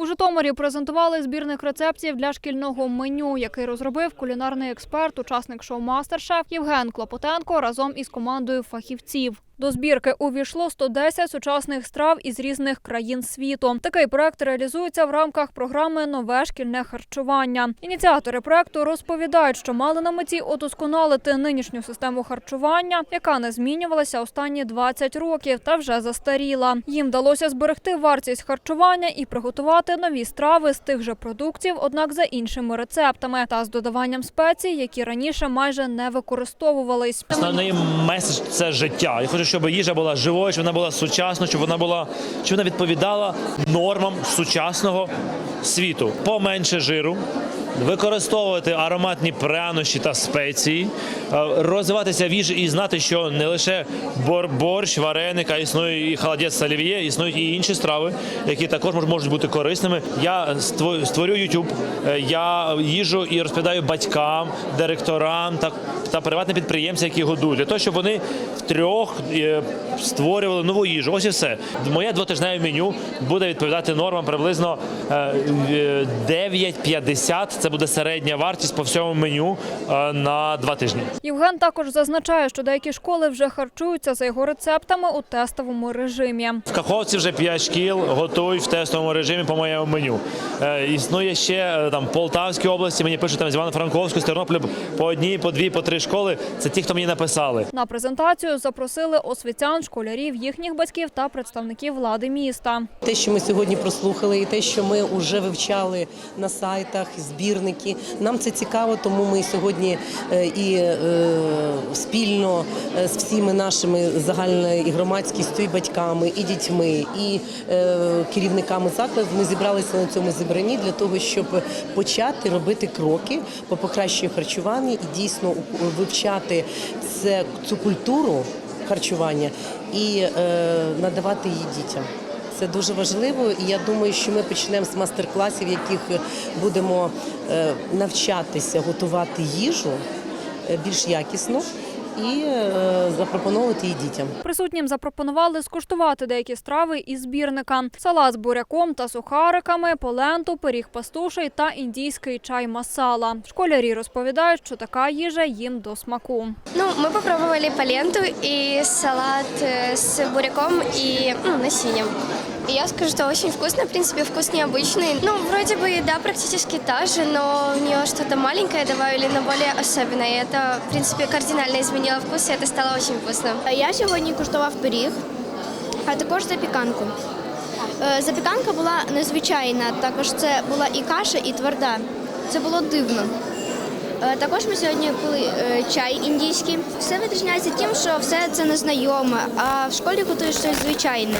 У Житомирі презентували збірник рецептів для шкільного меню, який розробив кулінарний експерт, учасник шоу «Мастер-шеф» Євген Клопотенко разом із командою фахівців. До збірки увійшло 110 сучасних страв із різних країн світу. Такий проект реалізується в рамках програми Нове шкільне харчування. Ініціатори проекту розповідають, що мали на меті удосконалити нинішню систему харчування, яка не змінювалася останні 20 років та вже застаріла. Їм вдалося зберегти вартість харчування і приготувати нові страви з тих же продуктів, однак за іншими рецептами та з додаванням спецій, які раніше майже не використовувались. Основний меседж це життя. Я хочу, щоб їжа була живою, щоб вона була сучасною, щоб вона була щоб вона відповідала нормам сучасного світу. Поменше жиру, використовувати ароматні прянощі та спеції, е, розвиватися в їжі і знати, що не лише бор- борщ, вареник, а існує і холодець олів'є, існують і інші страви, які також мож- можуть бути корисними. Я ство- створю YouTube, е, я їжу і розповідаю батькам, директорам та, та приватним підприємцям, які годують, для того, щоб вони втрьох е, створювали нову їжу. Ось і все. Моє двотижневе меню буде відповідати нормам приблизно е, е, 9,50. Це буде середня вартість по всьому меню е, на два тижні. Євген також зазначає, що деякі школи вже харчуються за його рецептами у тестовому режимі. В Каховці вже 5 шкіл готують в тестовому режимі по моєму меню. Е, існує ще е, там Полтавській області. Мені пишуть там з Івано-Франковську, з Тернополя по одній, по дві, по три школи. Це ті, хто мені написали. На презентацію запросили освітян, школярів, їхніх батьків та представників влади міста. Те, що ми сьогодні прослухали, і те, що ми вже вивчали на сайтах, збірники, нам це цікаво, тому ми сьогодні е, і е, спільно е, з всіми нашими загальною і громадськістю, і батьками, і дітьми, і керівниками закладу ми зібралися на цьому зібранні для того, щоб почати робити кроки по покращенню харчування і дійсно вивчати це, цю культуру харчування і надавати її дітям. Це дуже важливо, і я думаю, що ми почнемо з майстер-класів, в яких будемо е, навчатися готувати їжу е, більш якісно і е, запропонувати її дітям. Присутнім запропонували скуштувати деякі страви із збірника: салат з буряком та сухариками, поленту, пиріг пастуший та індійський чай масала. Школярі розповідають, що така їжа їм до смаку. Ну, мы попробовали поленту и салат с буряком и ну, насинем. И я скажу, что очень вкусно, в принципе, вкус необычный. Ну, вроде бы, да, практически та же, но в нее что-то маленькое добавили, но более особенное. И это, в принципе, кардинально изменило вкус, и это стало очень вкусно. Я сьогодні куштував пиріг, а також запіканку. Е, Запіканка була незвичайна, також це була і каша, і тверда. Це було дивно. Е, Також ми сьогодні пили е, чай індійський. Все відрізняється тим, що все це незнайоме, а в школі готують щось звичайне.